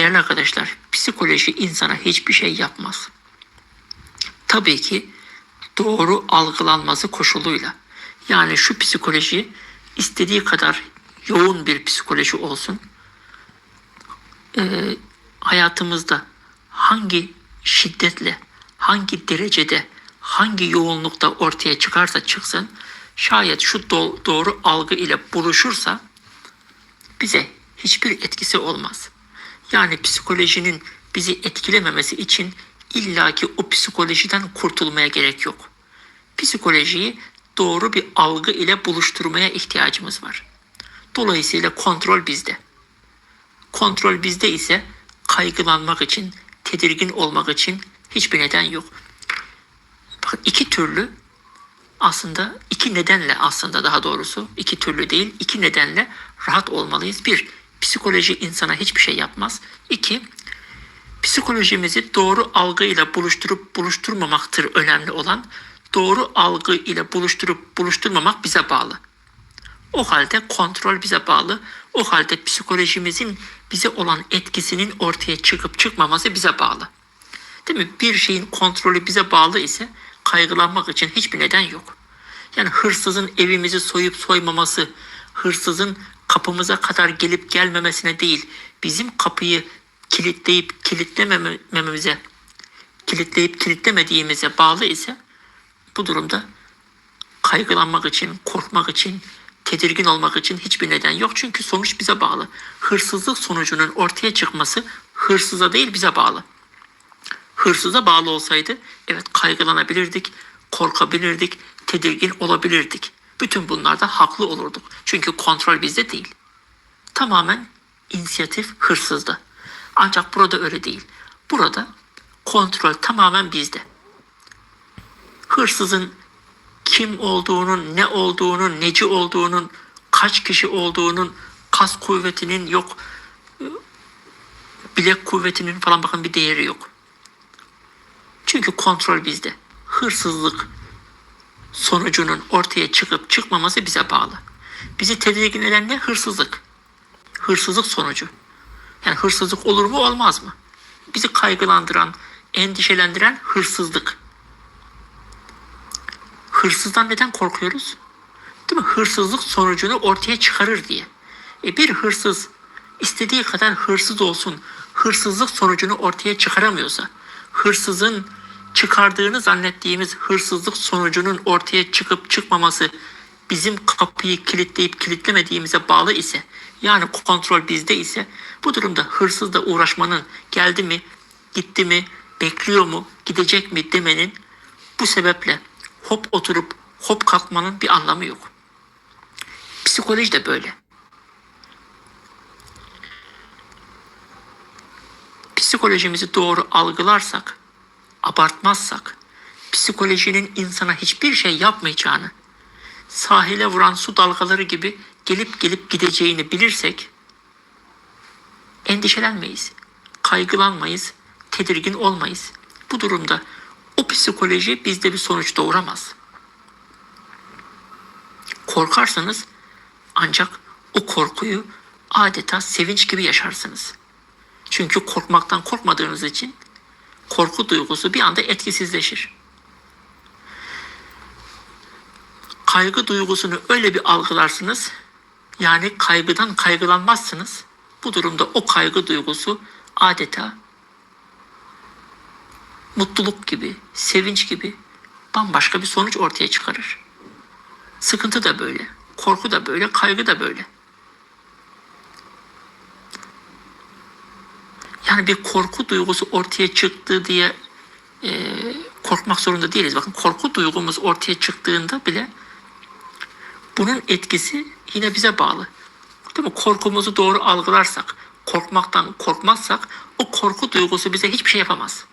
Değerli arkadaşlar, psikoloji insana hiçbir şey yapmaz. Tabii ki doğru algılanması koşuluyla. Yani şu psikoloji istediği kadar yoğun bir psikoloji olsun. Ee, hayatımızda hangi şiddetle, hangi derecede, hangi yoğunlukta ortaya çıkarsa çıksın, şayet şu do- doğru algı ile buluşursa bize hiçbir etkisi olmaz. Yani psikolojinin bizi etkilememesi için illaki o psikolojiden kurtulmaya gerek yok. Psikolojiyi doğru bir algı ile buluşturmaya ihtiyacımız var. Dolayısıyla kontrol bizde. Kontrol bizde ise kaygılanmak için, tedirgin olmak için hiçbir neden yok. Bakın iki türlü aslında iki nedenle aslında daha doğrusu iki türlü değil iki nedenle rahat olmalıyız. Bir, psikoloji insana hiçbir şey yapmaz. İki, psikolojimizi doğru algıyla buluşturup buluşturmamaktır önemli olan. Doğru algı ile buluşturup buluşturmamak bize bağlı. O halde kontrol bize bağlı. O halde psikolojimizin bize olan etkisinin ortaya çıkıp çıkmaması bize bağlı. Değil mi? Bir şeyin kontrolü bize bağlı ise kaygılanmak için hiçbir neden yok. Yani hırsızın evimizi soyup soymaması, hırsızın kapımıza kadar gelip gelmemesine değil, bizim kapıyı kilitleyip kilitlemememize, kilitleyip kilitlemediğimize bağlı ise bu durumda kaygılanmak için, korkmak için, tedirgin olmak için hiçbir neden yok. Çünkü sonuç bize bağlı. Hırsızlık sonucunun ortaya çıkması hırsıza değil bize bağlı. Hırsıza bağlı olsaydı evet kaygılanabilirdik, korkabilirdik, tedirgin olabilirdik. Bütün bunlarda haklı olurduk. Çünkü kontrol bizde değil. Tamamen inisiyatif hırsızda. Ancak burada öyle değil. Burada kontrol tamamen bizde. Hırsızın kim olduğunun, ne olduğunun, neci olduğunun, kaç kişi olduğunun, kas kuvvetinin yok, bilek kuvvetinin falan bakın bir değeri yok. Çünkü kontrol bizde. Hırsızlık sonucunun ortaya çıkıp çıkmaması bize bağlı. Bizi tedirgin eden ne? Hırsızlık. Hırsızlık sonucu. Yani hırsızlık olur mu olmaz mı? Bizi kaygılandıran, endişelendiren hırsızlık. Hırsızdan neden korkuyoruz? Değil mi? Hırsızlık sonucunu ortaya çıkarır diye. E bir hırsız istediği kadar hırsız olsun, hırsızlık sonucunu ortaya çıkaramıyorsa, hırsızın çıkardığını zannettiğimiz hırsızlık sonucunun ortaya çıkıp çıkmaması bizim kapıyı kilitleyip kilitlemediğimize bağlı ise, yani kontrol bizde ise bu durumda hırsızla uğraşmanın geldi mi, gitti mi, bekliyor mu, gidecek mi demenin bu sebeple hop oturup hop kalkmanın bir anlamı yok. Psikoloji de böyle. Psikolojimizi doğru algılarsak, abartmazsak, psikolojinin insana hiçbir şey yapmayacağını, sahile vuran su dalgaları gibi gelip gelip gideceğini bilirsek, endişelenmeyiz, kaygılanmayız, tedirgin olmayız. Bu durumda o psikoloji bizde bir sonuç doğuramaz. Korkarsanız ancak o korkuyu adeta sevinç gibi yaşarsınız. Çünkü korkmaktan korkmadığınız için korku duygusu bir anda etkisizleşir. Kaygı duygusunu öyle bir algılarsınız, yani kaygıdan kaygılanmazsınız. Bu durumda o kaygı duygusu adeta mutluluk gibi, sevinç gibi bambaşka bir sonuç ortaya çıkarır. Sıkıntı da böyle, korku da böyle, kaygı da böyle. Yani bir korku duygusu ortaya çıktı diye e, korkmak zorunda değiliz. Bakın korku duygumuz ortaya çıktığında bile bunun etkisi yine bize bağlı. Değil mi? Korkumuzu doğru algılarsak, korkmaktan korkmazsak o korku duygusu bize hiçbir şey yapamaz.